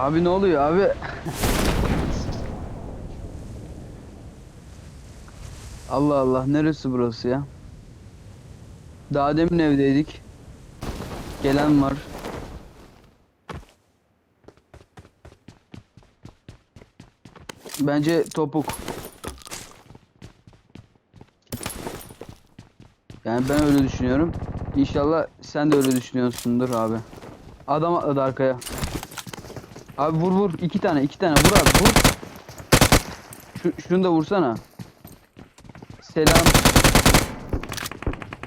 Abi ne oluyor abi? Allah Allah neresi burası ya? Daha demin evdeydik. Gelen var. Bence topuk. Yani ben öyle düşünüyorum. İnşallah sen de öyle düşünüyorsundur abi. Adam atladı arkaya. Abi vur vur. iki tane iki tane vur abi vur. Şu, şunu da vursana. Selam.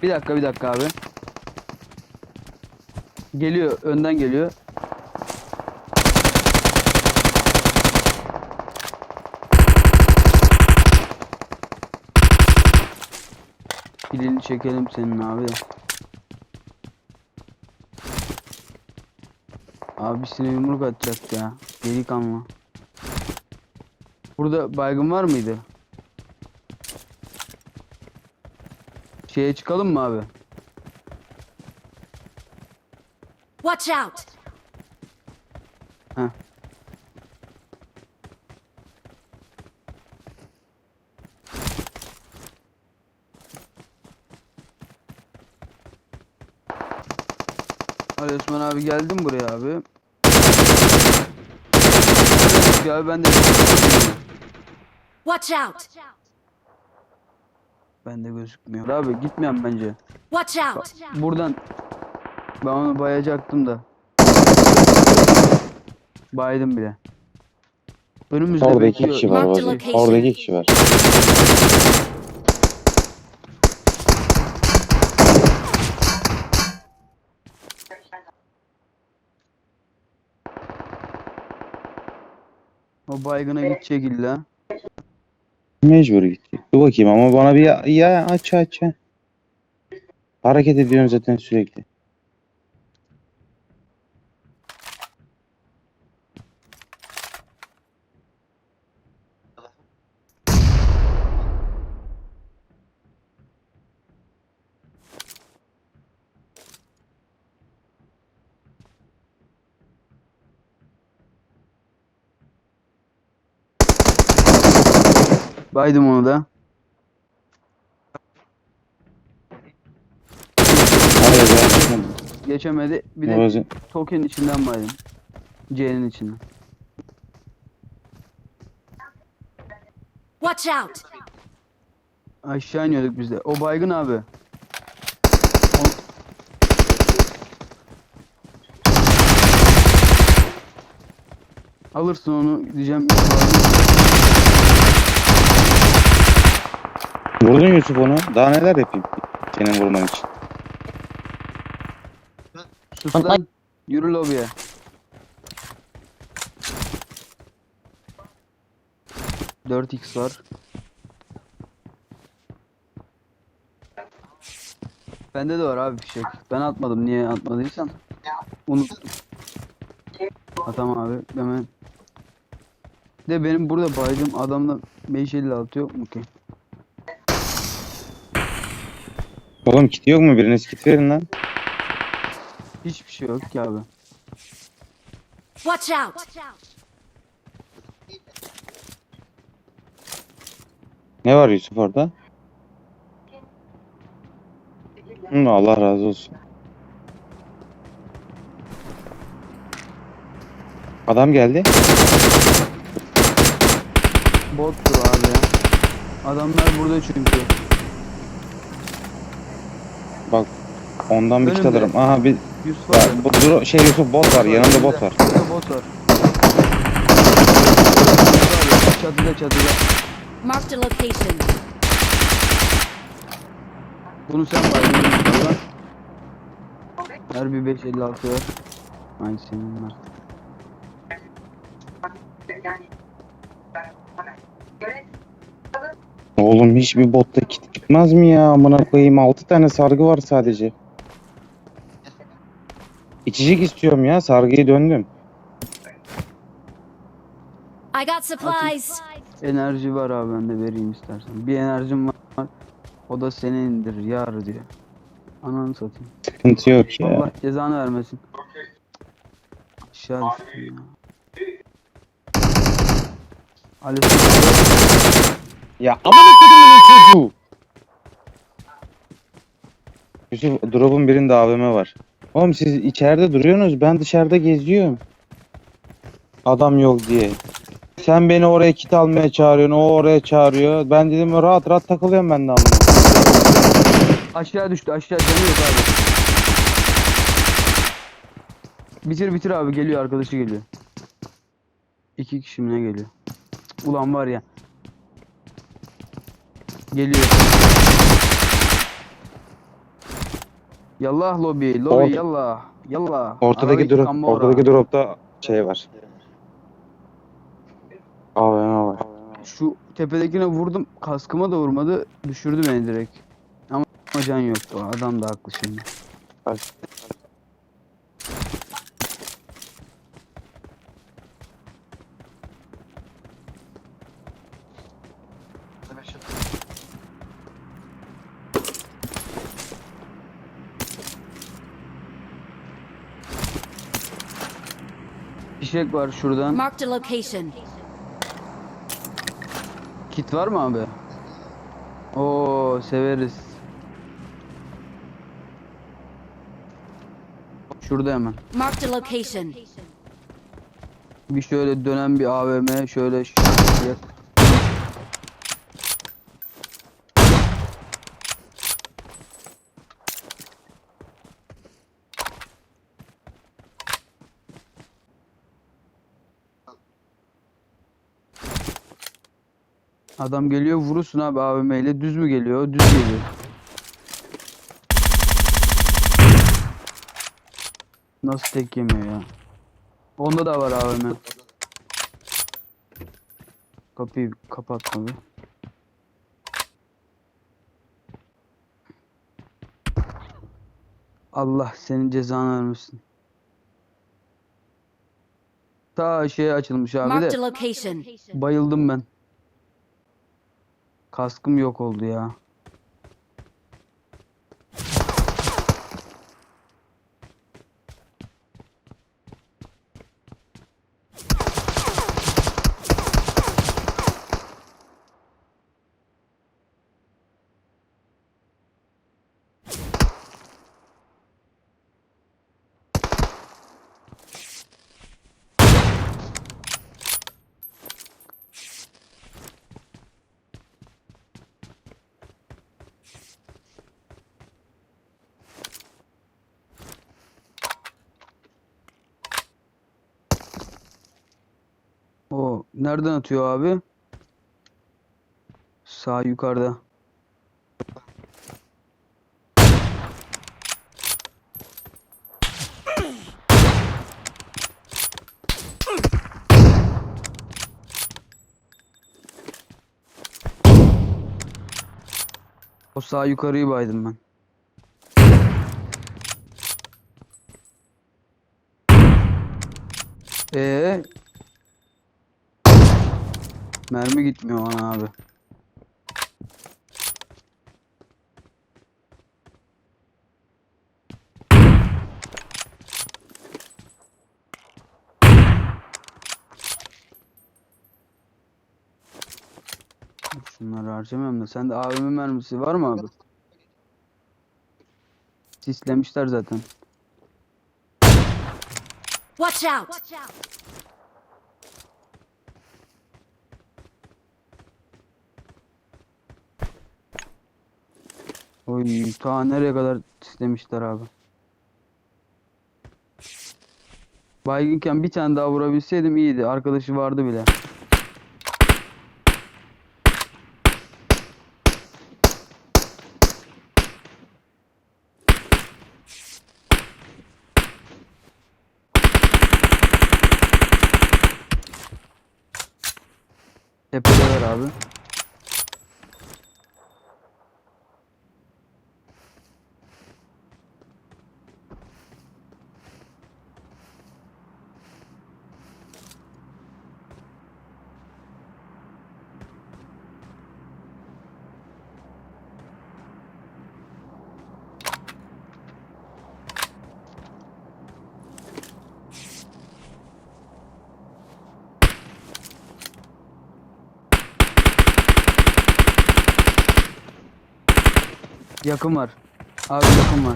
Bir dakika bir dakika abi. Geliyor önden geliyor. Pilini çekelim senin abi de. Abisine yumruk atacak ya. Delikanlı. Burada baygın var mıydı? Şeye çıkalım mı abi? Watch out! Osman abi geldim buraya abi. Ya ben de Watch out! ben de gözükmüyor. Abi gitmeyen bence. Watch out! Buradan ben onu bayacaktım da. Baydım bile. Önümüzde Orada iki bekliyor. kişi var Mark the bacı. location. Orada iki kişi var. O baygına gidecek illa. Mecbur gitti. Dur bakayım ama bana bir ya, ya aç aç ya. Hareket ediyorsun zaten sürekli. Baydım onu da. Hayır ben Geçemedi. Bir de Orası- token içinden baydım. C'nin içinden. Watch out! Aşağı iniyorduk biz de. O baygın abi. Alırsın onu diyeceğim. Vurdun Yusuf onu. Daha neler yapayım senin vurman için. Sus lan. Yürü lobiye. Dört x var. Bende de var abi fişek. Ben atmadım. Niye atmadıysan. Unuttum. Atam abi. Hemen. De benim burada baydığım adamda 556 yok mu ki? Oğlum kit yok mu? Biriniz kit verin lan. Hiçbir şey yok ki abi. Watch out! Ne var Yusuf orada? Hı, Allah razı olsun. Adam geldi. Bottur abi ya. Adamlar burada çünkü. Bak ondan bir kit Önümde. alırım. Aha bir Yusuf ya, bu, dur, şey Yusuf bot var. Yanında bot var. Burada bot var. Çatıda çatıda. Marked a location. Bunu sen baydın. Her bir 556 var. Aynı senin var. Oğlum hiçbir botta kit çıkmaz mı ya? Amına koyayım 6 tane sargı var sadece. İçecek istiyorum ya. Sargıya döndüm. I got supplies. Enerji var abi bende vereyim istersen. Bir enerjim var. O da senindir yar diyor. Ananı satayım. Sıkıntı yok ya. Allah cezanı vermesin. Aşağı düştüm ya. Aleykümselam. Ya amına kodumun çocuğu. Yusuf drop'un birinde AVM var. Oğlum siz içeride duruyorsunuz ben dışarıda geziyorum. Adam yok diye. Sen beni oraya kit almaya çağırıyorsun, o oraya çağırıyor. Ben dedim rahat rahat takılıyorum ben de amına. Aşağı düştü aşağı yok abi. Bitir bitir abi geliyor arkadaşı geliyor. İki kişi mi ne geliyor? Ulan var ya. Geliyor. Yallah lobi, lobi Orta- yallah. Yallah. Ortadaki drop, ortadaki dropta şey var. AVM var. Şu tepedekine vurdum. Kaskıma da vurmadı. Düşürdü beni direkt. Ama ama can yoktu. Adam da haklı şimdi. Fişek var şuradan. Marked a location. Kit var mı abi? Oo severiz. Şurada hemen. Marked a location. Bir şöyle dönen bir AVM şöyle Adam geliyor vurursun abi AVM ile düz mü geliyor? Düz geliyor. Nasıl tek yemiyor ya? Onda da var AVM. Kapıyı kapatma bir. Allah senin cezanı vermesin. Ta şey açılmış abi de bayıldım ben. Kaskım yok oldu ya. O nereden atıyor abi? Sağ yukarıda. O sağ yukarıyı baydım ben. Ee, mermi gitmiyor bana abi. Şunları harcamıyorum da. Sende AVM mermisi var mı abi? Sislemişler zaten. Watch out! Oy ta nereye kadar sislemişler abi. Baygınken bir tane daha vurabilseydim iyiydi. Arkadaşı vardı bile. Yakın var. Abi yakın var.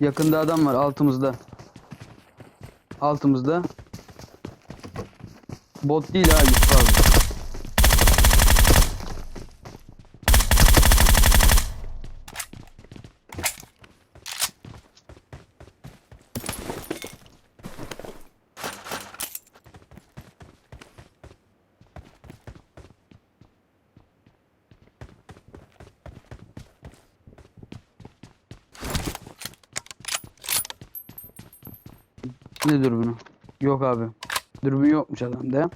Yakında adam var altımızda. Altımızda. Bot değil ha Yusuf. Ne dürbünü? Yok abi. Dürbün yokmuş adamda.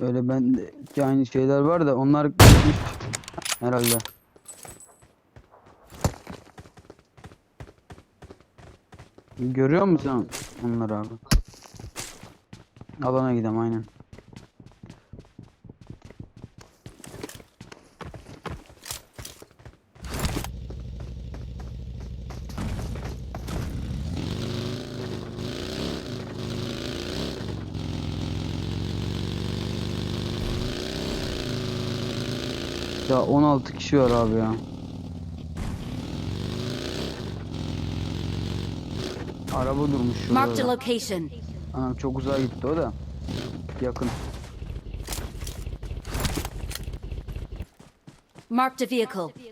Öyle bende iki aynı şeyler var da onlar herhalde. Görüyor musun onları abi? Alana gidelim aynen. Ya 16 kişi var abi ya. Araba durmuş Marked a şurada. location. Anam çok uzağa gitti o da. Yakın. Marked a vehicle.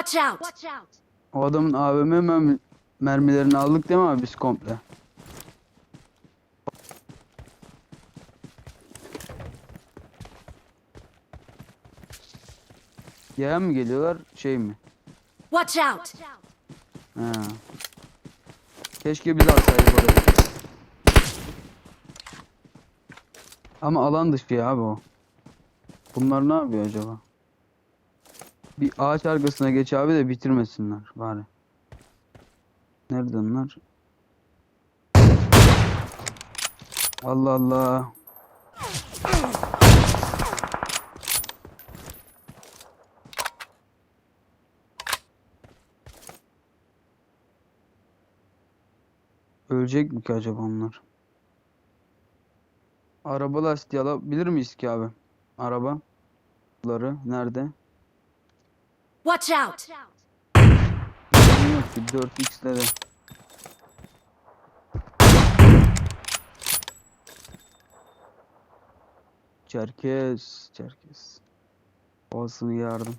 Watch out! O adamın AVM mermi- mermilerini aldık değil mi abi biz komple? Yaya mı geliyorlar şey mi? Watch out! Ha. Keşke biz alsaydık orayı. Ama alan dışı ya abi o. Bunlar ne yapıyor acaba? Bir ağaç arkasına geç abi de bitirmesinler bari. Nerede onlar? Allah Allah. Ölecek mi ki acaba onlar? Araba lastiği alabilir miyiz ki abi? Arabaları nerede? Watch out! Yok ki 4x'de de. Çerkez, Çerkez. Olsun yardım.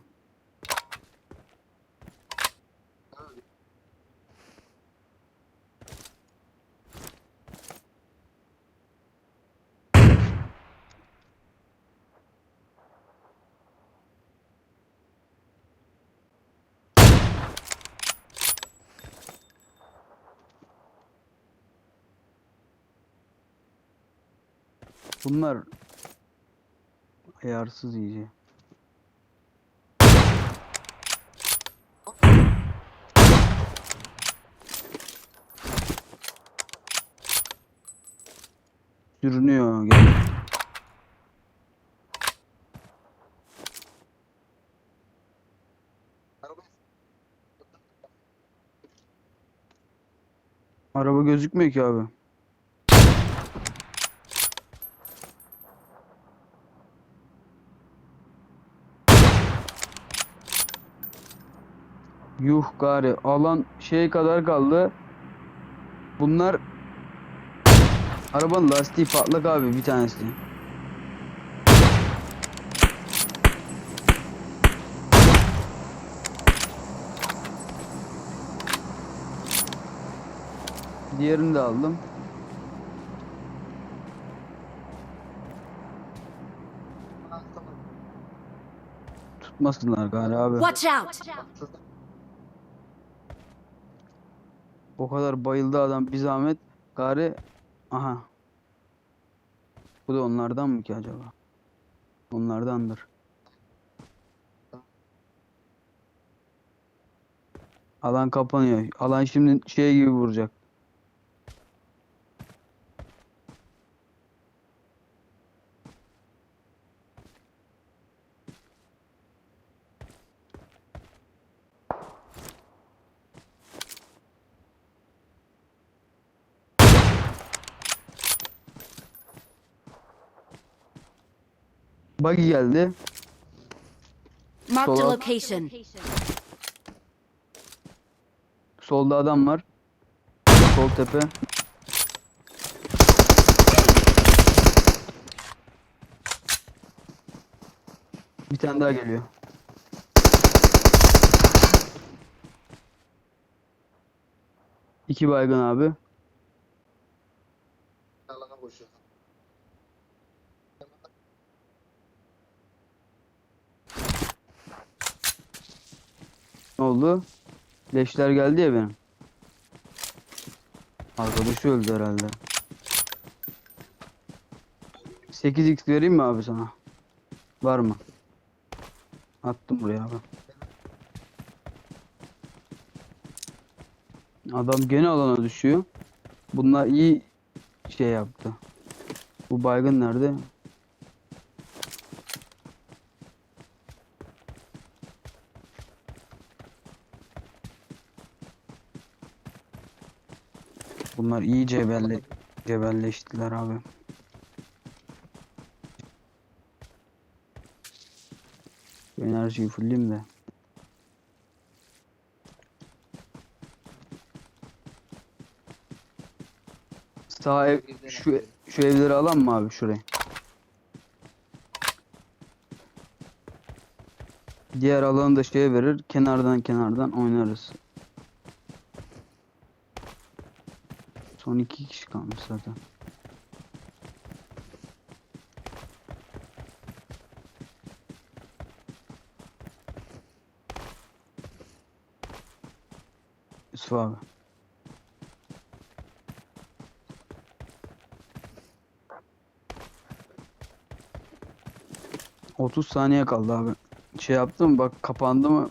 Bunlar ayarsız iyice. Sürünüyor. Gel. Araba gözükmüyor ki abi. Yuh gari alan şey kadar kaldı. Bunlar arabanın lastiği patlak abi bir tanesi. Diğerini de aldım. Tutmasınlar gari abi. Watch out! O kadar bayıldı adam bir zahmet. Gari aha. Bu da onlardan mı ki acaba? Onlardandır. Alan kapanıyor. Alan şimdi şey gibi vuracak. Buggy geldi. Marked a Sola. location. Solda adam var. Sol tepe. Bir tane daha geliyor. İki baygın abi. Ne oldu? Leşler geldi ya benim. Arkadaşı öldü herhalde. 8x vereyim mi abi sana? Var mı? Attım buraya abi. Adam gene alana düşüyor. Bunlar iyi şey yaptı. Bu baygın nerede? Bunlar iyi cebelle cebelleştiler abi. Şu enerjiyi fullleyeyim de. Sağ ev, şu, şu evleri alalım mı abi şurayı? Diğer alanı da şeye verir. Kenardan kenardan oynarız. Son iki kişi kalmış zaten. Yusuf abi. Otuz saniye kaldı abi. Şey yaptım bak kapandı mı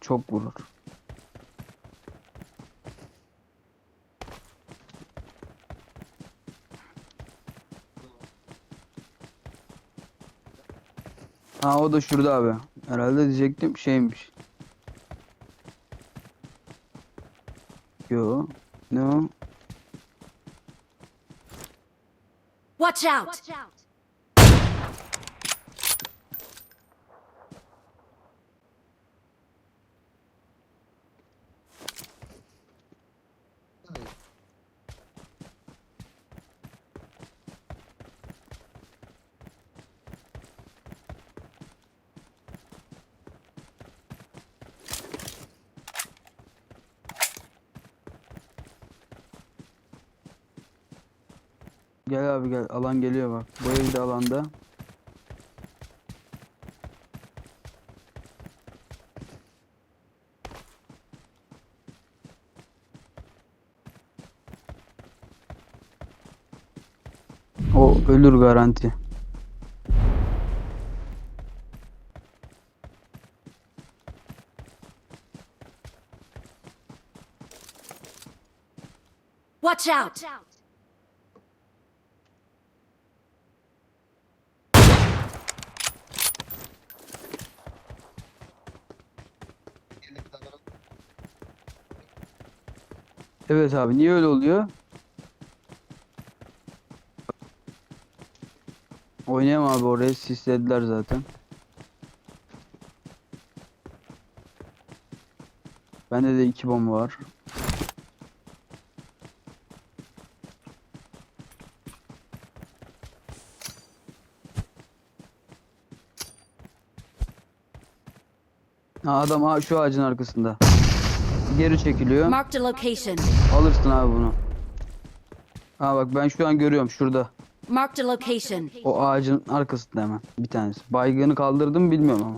çok vurur. Ha o da şurada abi. Herhalde diyecektim şeymiş. Yo. Ne o? Watch out! Gel abi gel. Alan geliyor bak. Bu ev de alanda. O ölür garanti. Watch out! Evet abi niye öyle oluyor? Oynayamam abi oraya sislediler zaten. Bende de iki bomba var. Adam ha, şu ağacın arkasında. Geri çekiliyor. Marked a location. Alırsın abi bunu. Ha bak ben şu an görüyorum şurada. Marked a location. O ağacın arkasında hemen bir tanesi. Baygını kaldırdım bilmiyorum ama.